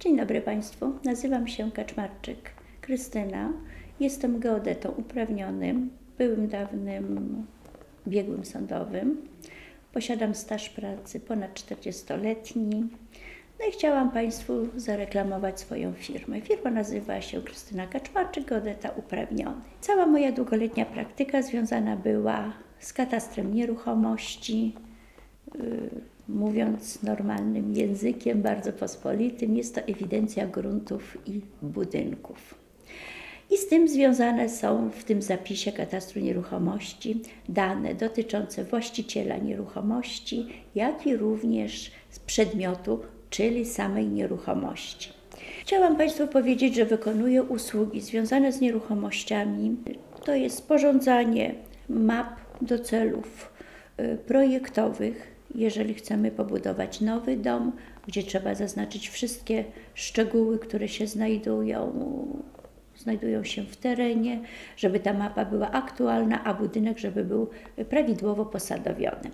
Dzień dobry Państwu, nazywam się Kaczmarczyk Krystyna. Jestem geodetą uprawnionym, byłym dawnym biegłym sądowym. Posiadam staż pracy ponad 40-letni. No i chciałam Państwu zareklamować swoją firmę. Firma nazywa się Krystyna Kaczmarczyk, geodeta uprawniony. Cała moja długoletnia praktyka związana była z katastrem nieruchomości, yy, mówiąc normalnym językiem, bardzo pospolitym, jest to ewidencja gruntów i budynków. I z tym związane są w tym zapisie katastru nieruchomości dane dotyczące właściciela nieruchomości, jak i również przedmiotu, czyli samej nieruchomości. Chciałam Państwu powiedzieć, że wykonuję usługi związane z nieruchomościami. To jest sporządzanie map do celów y, projektowych, jeżeli chcemy pobudować nowy dom, gdzie trzeba zaznaczyć wszystkie szczegóły, które się znajdują, znajdują się w terenie, żeby ta mapa była aktualna, a budynek, żeby był prawidłowo posadowiony.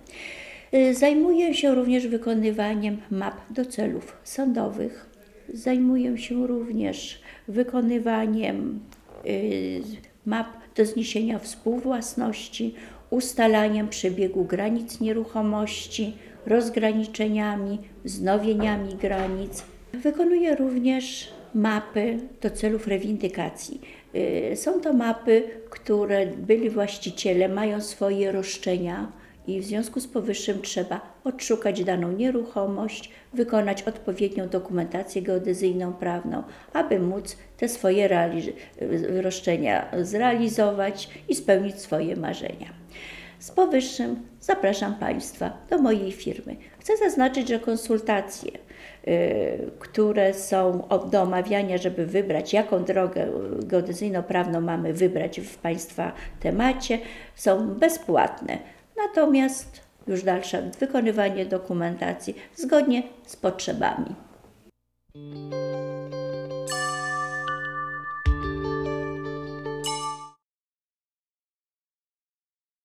Y, zajmuję się również wykonywaniem map do celów sądowych. Zajmuję się również wykonywaniem y, map do zniesienia współwłasności, ustalaniem przebiegu granic nieruchomości, rozgraniczeniami, wznowieniami granic. Wykonuję również mapy do celów rewindykacji. Y, są to mapy, które byli właściciele, mają swoje roszczenia i w związku z powyższym trzeba odszukać daną nieruchomość, wykonać odpowiednią dokumentację geodezyjną, prawną, aby móc te swoje roszczenia zrealizować i spełnić swoje marzenia. Z powyższym zapraszam Państwa do mojej firmy. Chcę zaznaczyć, że konsultacje, y, które są do omawiania, żeby wybrać, jaką drogę geodezyjno-prawną mamy wybrać w Państwa temacie, są bezpłatne. Natomiast już dalsze wykonywanie dokumentacji zgodnie z potrzebami.